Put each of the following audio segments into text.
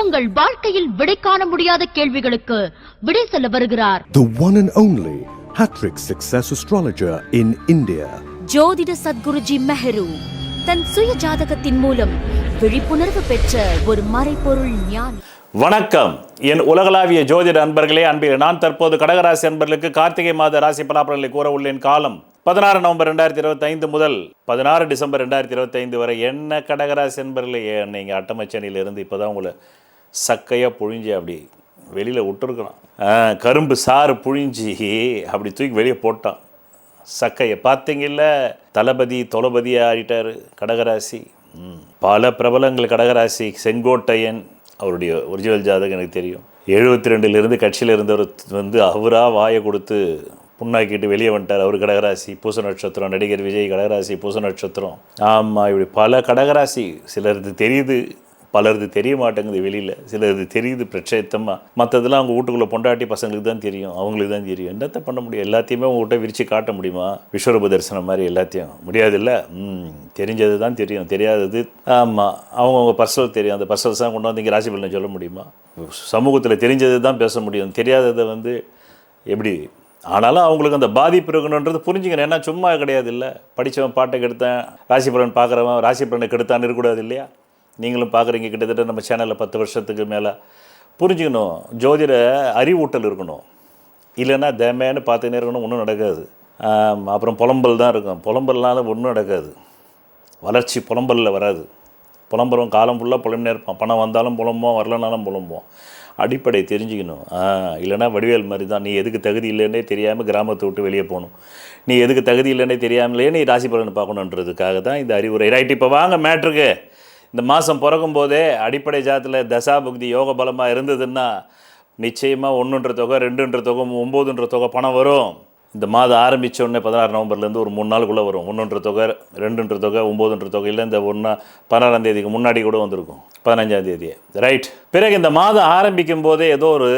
உங்கள் வாழ்க்கையில் விடை காண முடியாத கேள்விகளுக்கு விடை சொல்ல வருகிறார். The one and only Hattrick Success Astrologer in India. ஜோதிட சத்குருஜி மெஹரு தன் சுய ஜாதகத்தின் மூலம் விழிப்புணர்வு பெற்ற ஒரு மறைபொருள் ஞானி. வணக்கம். என் உலகளாவிய ஜோதிட அன்பர்களே அன்பில் நான் தற்போது கடகராசி அன்பர்களுக்கு கார்த்திகை மாத ராசி பலாபலன்களை கூற உள்ளேன். காலம் பதினாறு நவம்பர் ரெண்டாயிரத்தி இருபத்தைந்து முதல் பதினாறு டிசம்பர் ரெண்டாயிரத்தி இருபத்தைந்து வரை என்ன கடகராசி அன்பர்களே? நீங்கள் அட்டமச்சனியில் இருந்து இப்போ தான் உங்களை சக்கையாக புழிஞ்சு அப்படி வெளியில் விட்டுருக்கணும். கரும்பு சாறு புழிஞ்சி அப்படி தூக்கி வெளியே போட்டான். சக்கையை பார்த்தீங்கல்ல? தளபதி தொலபதியாக ஆடிட்டார் கடகராசி. பல பிரபலங்கள் கடகராசி. செங்கோட்டையன் அவருடைய ஒரிஜினல் ஜாதகம் எனக்கு தெரியும். எழுபத்தி ரெண்டுலேருந்து கட்சியில் இருந்தவர் வந்து அவராக வாயை கொடுத்து புண்ணாக்கிட்டு வெளியே வந்துட்டார். அவர் கடகராசி பூச நட்சத்திரம். நடிகர் விஜய் கடகராசி பூச நட்சத்திரம். ஆமாம் இப்படி பல கடகராசி. சிலருக்கு தெரியுது. பலரது தெரிய மாட்டேங்குது வெளியில். சிலது தெரியுது பிரச்சயத்தமாக மற்றதெல்லாம் அவங்க வீட்டுக்குள்ளே பொண்டாட்டி பசங்களுக்கு தான் தெரியும். அவங்களுக்கு தான் தெரியும். என்னத்த பண்ண முடியும்? எல்லாத்தையுமே உங்கள்கிட்ட விரித்து காட்ட முடியுமா? விஸ்வரூப தரிசனம் மாதிரி எல்லாத்தையும். முடியாதுல்ல? தெரிஞ்சது தான் தெரியும். தெரியாதது ஆமாம் அவங்கவுங்க பர்சனல் தெரியும். அந்த பர்சனல்ஸ் தான் கொண்டு வந்து இங்கே ராசி பலனை சொல்ல முடியுமா? சமூகத்தில் தெரிஞ்சது தான் பேச முடியும். தெரியாததை வந்து எப்படி? ஆனாலும் அவங்களுக்கு அந்த பாதிப்பு இருக்கணுன்றது புரிஞ்சுக்கணும். ஏன்னா சும்மா கிடையாது இல்லை படித்தவன் பாட்டை கெடுத்தேன் ராசி பலன் பார்க்குறவன் ராசி பலனை கெடுத்தான்னு இருக்கக்கூடாது இல்லையா? நீங்களும் பார்க்குறீங்க கிட்டத்தட்ட நம்ம சேனலில் பத்து வருஷத்துக்கு மேலே. புரிஞ்சுக்கணும் ஜோதிட அறிவூட்டல் இருக்கணும். இல்லைன்னா தேமையானு பார்த்துக்கினே இருக்கணும் ஒன்றும் நடக்காது. அப்புறம் புலம்பல் தான் இருக்கும். புலம்பல்னால ஒன்றும் நடக்காது. வளர்ச்சி புலம்பலில் வராது. புலம்புறோம் காலம் ஃபுல்லாக புலம்பினே இருப்பான். பணம் வந்தாலும் புலம்போம் வரலனாலும் புலம்போம் அடிப்படை தெரிஞ்சுக்கணும். இல்லைன்னா வடிவேல் மாதிரி தான். நீ எதுக்கு தகுதி இல்லைன்னே தெரியாமல் கிராமத்தை விட்டு வெளியே போகணும். நீ எதுக்கு தகுதி இல்லைன்னே தெரியாமலே நீ ராசி பலன் பார்க்கணுன்றதுக்காக தான் இந்த அறிவுரை. ரைட் இப்போ வாங்க மேட்ருக்கு. இந்த மாதம் பிறக்கும் போதே அடிப்படை ஜாதத்தில் தசாபுக்தி யோக பலமாக இருந்ததுன்னா நிச்சயமாக ஒன்றுன்ற தொகை ரெண்டுன்ற தொகை ஒம்போதுன்ற தொகை பணம் வரும். இந்த மாதம் ஆரம்பித்த உடனே பதினாறு நவம்பர்லேருந்து ஒரு மூணு நாளுக்குள்ளே வரும். ஒன்றுன்ற தொகை ரெண்டுன்ற தொகை ஒம்போதுன்ற தொகை இல்லை இந்த ஒன்றா பதினாறாம் தேதிக்கு முன்னாடி கூட வந்திருக்கும். பதினஞ்சாம் தேதி ரைட் பிறகு இந்த மாதம் ஆரம்பிக்கும் போதே ஏதோ ஒரு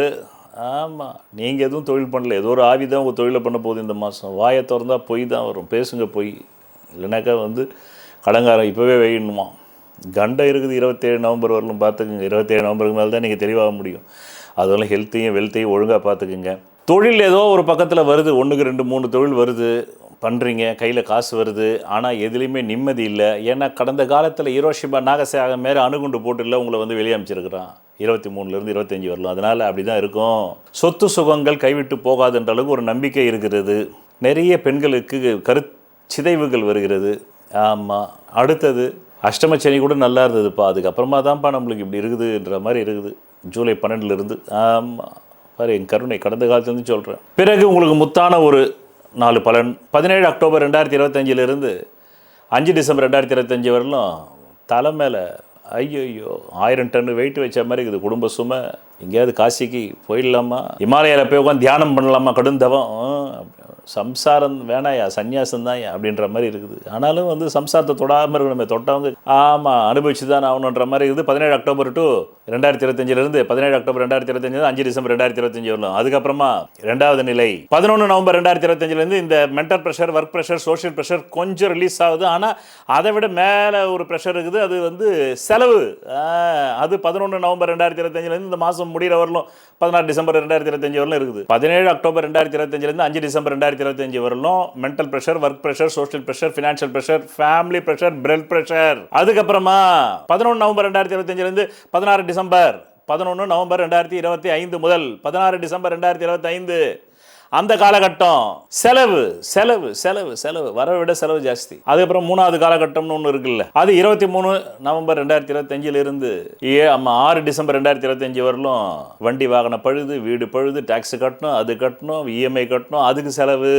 ஆமாம் நீங்கள் எதுவும் தொழில் பண்ணல ஏதோ ஒரு ஆவி தான் உங்கள் தொழிலை பண்ண போகுது இந்த மாதம் வாயை திறந்தா பொய் தான் வரும். பேசுங்க பொய். இல்லைனாக்கா வந்து கடங்காரம் இப்போவே வெயிடணுமா கண்டம் இருக்குது இருபத்தேழு நவம்பர் வரலும் பார்த்துக்குங்க. இருபத்தேழு நவம்பருக்கு மேலே தான் நீங்கள் தெளிவாக முடியும். அதெல்லாம் ஹெல்த்தையும் வெல்த்தையும் ஒழுங்காக பார்த்துக்குங்க. தொழில் ஏதோ ஒரு பக்கத்தில் வருது. ஒன்றுக்கு ரெண்டு மூணு தொழில் வருது. பண்ணுறீங்க கையில் காசு வருது. ஆனால் எதுலேயுமே நிம்மதி இல்லை. ஏன்னா கடந்த காலத்தில் ஹீரோஷிபா நாகசாக மேலே அணுகுண்டு போட்டுல உங்களை வந்து வெளியமைச்சிருக்கிறான் இருபத்தி மூணுலேருந்து இருபத்தஞ்சி வரலாம். அதனால் அப்படி தான் இருக்கும். சொத்து சுகங்கள் கைவிட்டு போகாதுன்ற அளவுக்கு ஒரு நம்பிக்கை இருக்கிறது. நிறைய பெண்களுக்கு கரு சிதைவுகள் வருகிறது. ஆமாம் அடுத்தது அஷ்டமச்சனி கூட நல்லா இருந்ததுப்பா. அதுக்கப்புறமா தான்ப்பா நம்மளுக்கு இப்படி இருக்குதுன்ற மாதிரி இருக்குது. ஜூலை பன்னெண்டுலேருந்து. ஆமாம் பாரு என் கருணை கடந்த காலத்துலேருந்து சொல்கிறேன் பிறகு உங்களுக்கு முத்தான ஒரு நாலு பலன். பதினேழு அக்டோபர் ரெண்டாயிரத்தி இருபத்தஞ்சிலிருந்து அஞ்சு டிசம்பர் ரெண்டாயிரத்தி இருபத்தஞ்சி வரலும் தலை மேலே ஐயோ ஆயிரம் டன் வெயிட் வச்ச மாதிரி இருக்குது. குடும்ப சுமை. எங்கேயாவது காசிக்கு போயிடலாமா? இமாலயாவில் போய் உட்காந்து தியானம் பண்ணலாமா? கடுந்தவம் சம்சாரம் வேணாயா சந்நியாசம் தான் அப்படின்ற மாதிரி இருக்குது. ஆனாலும் வந்து சம்சாரத்தை தொடாமல் இருக்கணுமே தொட்டவங்க ஆமாம் அனுபவிச்சு தான் ஆகணுன்ற மாதிரி இருக்குது. பதினேழு அக்டோபர் டு ரெண்டாயிரத்தி இருபத்தஞ்சிலிருந்து பதினேழு அக்டோபர் ரெண்டாயிரத்தி இருபத்தஞ்சு அஞ்சு டிசம்பர் ரெண்டாயிரத்தி இருபத்தஞ்சு வரலாம். அதுக்கப்புறமா ரெண்டாவது நிலை பதினொன்று நவம்பர் ரெண்டாயிரத்தி இருபத்தஞ்சிலேருந்து இந்த mental pressure work pressure social pressure கொஞ்சம் ரிலீஸ் ஆகுது. ஆனால் அதை விட மேலே ஒரு ப்ரெஷர் இருக்குது. அது வந்து செலவு. அது பதினொன்று நவம்பர் ரெண்டாயிரத்தி இருபத்தஞ்சிலேருந்து இந்த மாதம் முடிகிற வரலும் பதினாறு டிசம்பர் ரெண்டாயிரத்தி இருபத்தஞ்சு வரலும் இருக்குது. பதினேழு அக்டோபர் ரெண்டாயிரத்தி இருபத்தஞ்சிலேருந்து அஞ்சு டிசம்பர் ரெண்டாயிரத்தி இருபத்தஞ்சு வரலும் mental pressure work pressure social pressure financial pressure family pressure bread pressure அதுக்கப்புறமா பதினொன்று நவம்பர் ரெண்டாயிரத்தி இருபத்தஞ்சிலேருந்து பதினாறு டிசம்பர். பதினொன்று நவம்பர் ரெண்டாயிரத்தி இருபத்தி ஐந்து முதல் பதினாறு டிசம்பர் ரெண்டாயிரத்தி இருபத்தி ஐந்து. அந்த காலகட்டம் செலவு செலவு செலவு செலவு. வர விட செலவு ஜாஸ்தி. அதுக்கப்புறம் மூணாவது காலகட்டம்னு ஒன்று இருக்குல்ல. அது இருபத்தி மூணு நவம்பர் ரெண்டாயிரத்தி இருபத்தஞ்சிலிருந்து ஏ ஆமாம் ஆறு டிசம்பர் ரெண்டாயிரத்தி இருபத்தஞ்சி வரலும் வண்டி வாகனம் பழுது வீடு பழுது டேக்ஸ் கட்டணும் அது கட்டணும் இஎம்ஐ கட்டணும் அதுக்கு செலவு.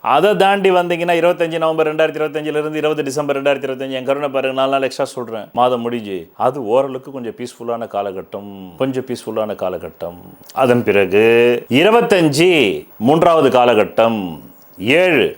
அதை தாண்டி வந்தீங்கன்னா இருபத்தஞ்சி நவம்பர் ரெண்டாயிரத்தி இருபத்தஞ்சிலிருந்து இருபது டிசம்பர் ரெண்டாயிரத்தி இருபத்தஞ்சி என் கருணை பாருங்க நாலு நாள் எக்ஸ்ட்ரா சொல்கிறேன் மாதம் முடிஞ்சு. அது ஓரளவுக்கு கொஞ்சம் பீஸ்ஃபுல்லான காலகட்டம் கொஞ்சம் பீஸ்ஃபுல்லான காலகட்டம். அதன் பிறகு இருபத்தஞ்சி மூன்றாவது காலகட்டம் ஏழு.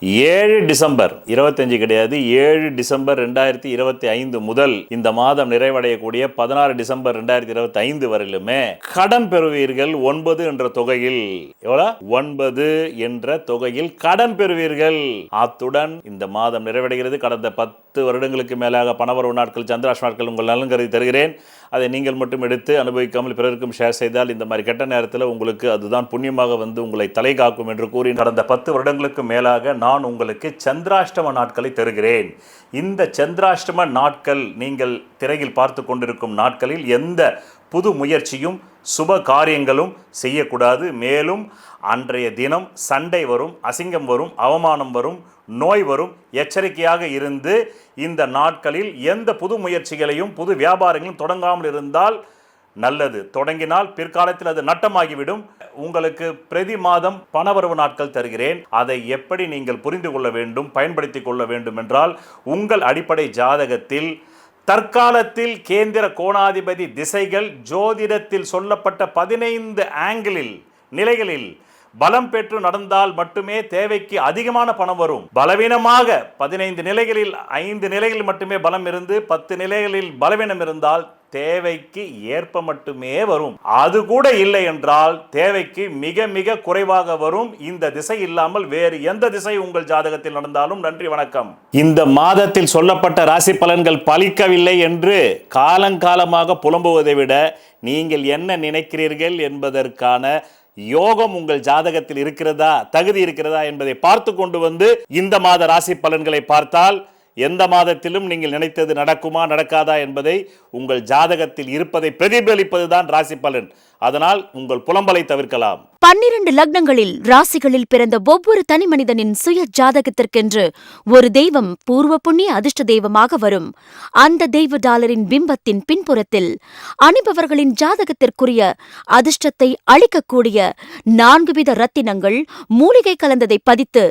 ஏழு டிசம்பர் இருபத்தஞ்சு கிடையாது ஏழு டிசம்பர் ரெண்டாயிரத்தி இருபத்தி ஐந்து முதல் இந்த மாதம் நிறைவடையக்கூடிய பதினாறு டிசம்பர் ரெண்டாயிரத்தி இருபத்தி ஐந்து வரையிலுமே கடன் பெறுவீர்கள் ஒன்பது என்ற தொகையில். எவ்வளோ? ஒன்பது என்ற தொகையில் கடன் பெறுவீர்கள். அத்துடன் இந்த மாதம் நிறைவடைகிறது. கடந்த பத்து பத்து வருடங்களுக்கு மேலாக பணவரவு நாட்கள் சந்திராஷ் நாட்கள் உங்கள் நலன் கருதி தருகிறேன். அதை நீங்கள் மட்டும் எடுத்து அனுபவிக்காமல் பிறருக்கும் ஷேர் செய்தால் இந்த மாதிரி கெட்ட நேரத்தில் உங்களுக்கு அதுதான் புண்ணியமாக வந்து உங்களை தலை காக்கும் என்று கூறி கடந்த பத்து வருடங்களுக்கு மேலாக நான் உங்களுக்கு சந்திராஷ்டம நாட்களை தருகிறேன். இந்த சந்திராஷ்டம நாட்கள் நீங்கள் திரையில் பார்த்து கொண்டிருக்கும் நாட்களில் எந்த புது முயற்சியும் சுப காரியங்களும் செய்யக்கூடாது. மேலும் அன்றைய தினம் சண்டை வரும் அசிங்கம் வரும் அவமானம் வரும் நோய் வரும் எச்சரிக்கையாக இருந்து இந்த நாட்களில் எந்த புது முயற்சிகளையும் புது வியாபாரங்களும் தொடங்காமல் இருந்தால் நல்லது. தொடங்கினால் பிற்காலத்தில் அது நட்டமாகிவிடும். உங்களுக்கு பிரதி மாதம் பணவரவு நாட்கள் தருகிறேன். அதை எப்படி நீங்கள் புரிந்து கொள்ள வேண்டும் பயன்படுத்தி கொள்ள வேண்டும் என்றால் உங்கள் அடிப்படை ஜாதகத்தில் தற்காலத்தில் கேந்திர கோணாதிபதி திசைகள் ஜோதிடத்தில் சொல்லப்பட்ட பதினைந்து ஆங்கிளில் நிலைகளில் பலம் பெற்று நடந்தால் மட்டுமே தேவைக்கு அதிகமான பணம் வரும். பலவீனமாக பதினைந்து நிலைகளில் ஐந்து நிலைகளில் மட்டுமே பலம் இருந்து பத்து நிலைகளில் பலவீனம் இருந்தால் தேவைக்கு ஏற்ப மட்டுமே வரும். அது கூட இல்லை என்றால் தேவைக்கு மிக மிக குறைவாக வரும். இந்த திசை இல்லாமல் வேறு எந்த திசை உங்கள் ஜாதகத்தில் நடந்தாலும்? நன்றி வணக்கம். இந்த மாதத்தில் சொல்லப்பட்ட ராசி பலன்கள் பலிக்கவில்லை என்று காலங்காலமாக புலம்புவதை விட நீங்கள் என்ன நினைக்கிறீர்கள் என்பதற்கான யோகம் உங்கள் ஜாதகத்தில் இருக்கிறதா தகுதி இருக்கிறதா என்பதை பார்த்து கொண்டு வந்து இந்த மாத ராசி பலன்களை பார்த்தால் எந்த மாதத்திலும் நீங்கள் நினைத்தது நடக்குமா நடக்காதா என்பதை உங்கள் ஜாதகத்தில் இருப்பதை பிரதிபலிப்பதுதான் ராசி பலன். அதனால் உங்கள் புலம்பலை தவிர்க்கலாம். பன்னிரண்டு லக்னங்களில் ராசிகளில் பிறந்த ஒவ்வொரு தனி மனிதனின் சுய ஜாதகத்திற்கென்று ஒரு தெய்வம் பூர்வ புண்ணிய அதிர்ஷ்ட தெய்வமாக வரும். அந்த தெய்வ டாலரின் பிம்பத்தின் பின்புறத்தில் அணிபவர்களின் ஜாதகத்திற்குரிய அதிர்ஷ்டத்தை அளிக்கக்கூடிய நான்கு வித ரத்தினங்கள் மூலிகை கலந்ததை பதித்து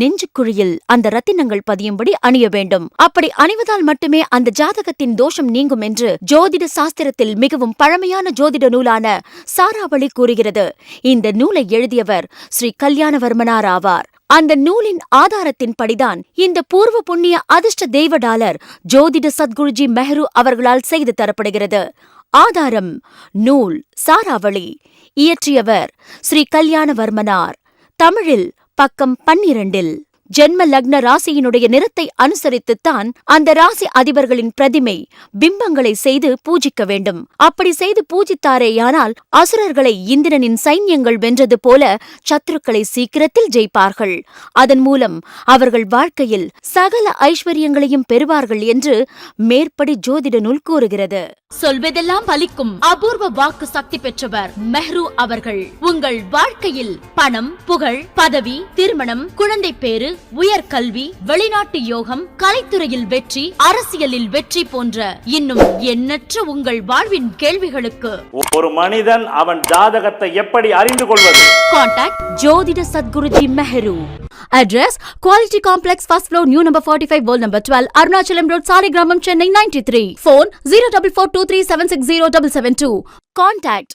நெஞ்சுக்குழியில் அந்த ரத்தினங்கள் பதியும்படி அணிய வேண்டும். அப்படி அணிவதால் மட்டுமே அந்த ஜாதகத்தின் தோஷம் நீங்கும் என்று ஜோதிட சாஸ்திரத்தில் மிகவும் பழமையான ஜோதிட நூலான சாராவளி கூறுகிறது. இந்த நூலை எழுதியவர் ஸ்ரீ கல்யாணவர்மனார் ஆவார். அந்த நூலின் ஆதாரத்தின்படிதான் இந்த பூர்வ புண்ணிய அதிர்ஷ்ட தெய்வ டாலர் ஜோதிட சத்குருஜி மெஹ்ரு அவர்களால் செய்து தரப்படுகிறது. ஆதாரம் நூல் சாராவளி இயற்றியவர் ஸ்ரீ கல்யாணவர்மனார். தமிழில் பக்கம் பன்னிரண்டில். ஜென்ம லக்ன ராசியினுடைய நிறத்தை அனுசரித்துத்தான் அந்த ராசி அதிபர்களின் பிரதிமை பிம்பங்களை செய்து பூஜிக்க வேண்டும். அப்படி செய்து பூஜித்தாரேயானால் அசுரர்களை இந்திரனின் சைன்யங்கள் வென்றது போல சத்துருக்களை சீக்கிரத்தில் ஜெயிப்பார்கள். அதன் மூலம் அவர்கள் வாழ்க்கையில் சகல ஐஸ்வர்யங்களையும் பெறுவார்கள் என்று மேற்படி ஜோதிட நூல் கூறுகிறது. சொல்வதெல்லாம் பலிக்கும் அபூர்வ வாக்கு சக்தி பெற்றவர் மெஹ்ரு அவர்கள். உங்கள் வாழ்க்கையில் பணம் புகழ் பதவி திருமணம் குழந்தை பேரு உயர்கல்வி வெளிநாட்டு யோகம் கலைத்துறையில் வெற்றி அரசியலில் வெற்றி போன்ற இன்னும் எண்ணற்ற உங்கள் வாழ்வின் கேள்விகளுக்கு ஒரு மனிதன் அவன் ஜாதகத்தை எப்படி அறிந்து கொள்வது? கான்டாக்ட் ஜோதிட Sadguruji Mehru. Address Quality Complex First Floor New Number 45 Wall Number 12 Arunachalam Road Saligramam Chennai 93 Phone 0442376072 Contact